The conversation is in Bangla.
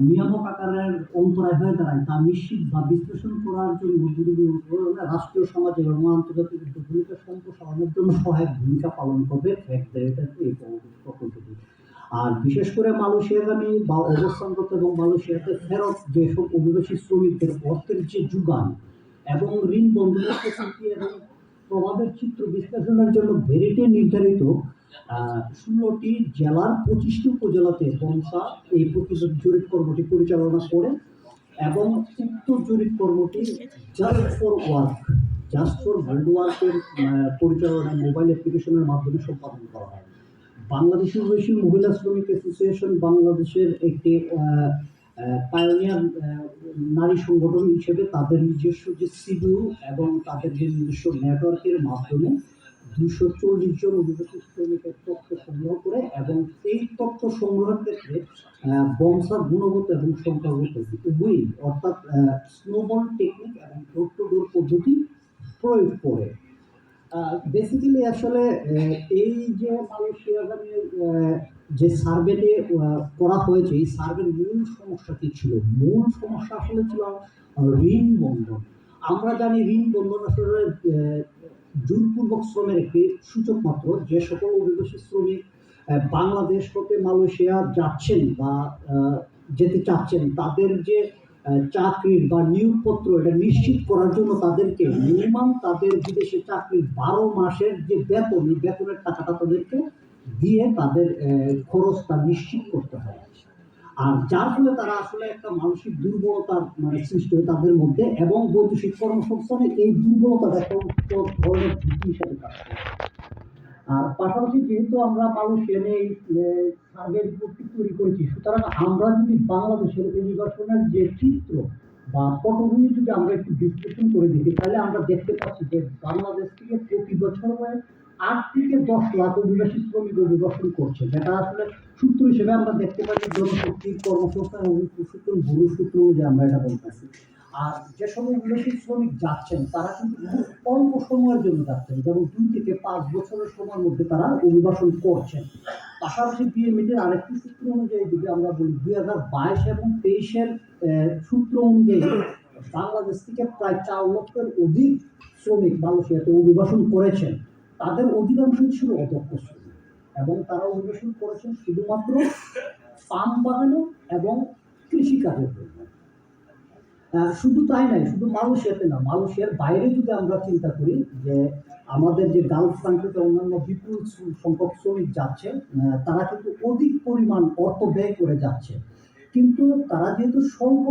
নিয়ামক আকারের অন্তরায় হয়ে দাঁড়ায়, তা নিশ্চিত বা বিশ্লেষণ করার জন্য রাষ্ট্রীয় সমাজ এবং আন্তর্জাতিক উদ্যোগগুলিকে সম্প্রসারণের জন্য সহায়ক ভূমিকা পালন করবে প্রকল্পটি আর বিশেষ করে মালয়েশিয়াগামী বা অবস্থানগত এবং মালয়েশিয়াতে ফেরত যেসব অভিবাসী শ্রমিকদের অর্থের যে যোগান এবং ঋণ বন্ধনের এবং প্রভাবের চিত্র বিশ্লেষণের জন্য ভেরিটে নির্ধারিত ষোলোটি জেলার পঁচিশটি উপজেলাতে বনসা এই প্রতিবেদন জরিপ কর্মটি পরিচালনা করে এবং উক্ত জরিপ কর্মটি just for work just for world ওয়ার্কের পরিচালনায় মোবাইল অ্যাপ্লিকেশনের মাধ্যমে সম্পাদন করা হয়। বাংলাদেশ অভিবাসী মহিলা শ্রমিক অ্যাসোসিয়েশন বাংলাদেশের একটি পায়োনিয়ার নারী সংগঠন হিসেবে তাদের নিজস্ব যে সিডিউ এবং তাদের যে নিজস্ব নেটওয়ার্কের মাধ্যমে দুশো চল্লিশ জন অভিবাসী শ্রমিকের তথ্য সংগ্রহ করে এবং এই তথ্য সংগ্রহের ক্ষেত্রে বংশার গুণগত এবং সংখ্যাগত উভয়ই অর্থাৎ স্নোবল টেকনিক এবং ডোর পদ্ধতি প্রয়োগ করে। বেসিক্যালি আসলে এই যে মালয়েশিয়াগামী যে সার্ভেতে করা হয়েছে, এই সার্ভের মূল সমস্যা কি ছিল? মূল সমস্যা আসলে ছিল ঋণ বন্ধন। আমরা জানি ঋণ বন্ধন আসলে জোরপূর্বক শ্রমের একটি সূচক মাত্র। যে সকল অভিবাসী শ্রমিক বাংলাদেশ হতে মালয়েশিয়া যাচ্ছেন বা যেতে চাচ্ছেন, তাদের যে চাকরির বা নিয়োগপত্র এটা নিশ্চিত করার জন্য তাদেরকে মিনিমাম তাদের বিদেশে চাকরির বারো মাসের যে বেতন, এই বেতনের টাকাটা তাদেরকে দিয়ে তাদের খরচটা নিশ্চিত করতে হয় আর যার ফলে তারা আসলে একটা মানসিক দুর্বলতার মানে সৃষ্টি হয় তাদের মধ্যে এবং বৈদেশিক কর্মসংস্থানে এই দুর্বলতাটা একটা ধরনের ঝুঁকি হিসাবে কাজ করে। আর পাশাপাশি যেহেতু আমরা মালয়েশিয়ানে এই সার্ভে রিপোর্টটি তৈরি করেছি, সুতরাং আমরা যদি বাংলাদেশের অভিবাসনের যে চিত্র বা পটভূমি যদি আমরা একটু বিশ্লেষণ করে দেখি, তাহলে আমরা দেখতে পাচ্ছি যে বাংলাদেশ থেকে প্রতি বছর আট থেকে দশ লাখ অভিবাসী শ্রমিক অভিবাসন করছে। যেটা আসলে সূত্র হিসেবে আমরা দেখতে পাচ্ছি জনশক্তি, কর্মসংস্থান এবং প্রশিক্ষণ ব্যুরো সূত্র অনুযায়ী আমরা এটা বলতেছি। আর যেসব অভিবাসী শ্রমিক যাচ্ছেন, তারা কিন্তু অল্প সময়ের জন্য যাচ্ছেন। যেমন দুই থেকে পাঁচ বছরের সময়ের মধ্যে তারা অভিবাসন করছেন। পাশাপাশি বিএমএটির আরেকটি সূত্র অনুযায়ী যদি আমরা বলি, দুই হাজার বাইশ এবং তেইশের সূত্র অনুযায়ী বাংলাদেশ থেকে প্রায় চার লক্ষের অধিক শ্রমিক মালয়েশিয়াতে অভিবাসন করেছেন। তাদের অধিকাংশই ছিল অদক্ষ শ্রমিক এবং তারা অধিবেশন করেছেন শুধুমাত্র পাম বাগানো এবং কৃষিকাজের জন্য। শুধু তাই নয়, শুধু মালয়েশিয়াতে না, মালয়েশিয়ার বাইরে যদি আমরা চিন্তা করি যে আমাদের যে গালফ কান্ট্রিতে অন্যান্য বিপুল সংখ্যক শ্রমিক যাচ্ছে তারা কিন্তু অধিক পরিমাণ অর্থ ব্যয় করে যাচ্ছে। কিন্তু তারা যেহেতু স্বল্প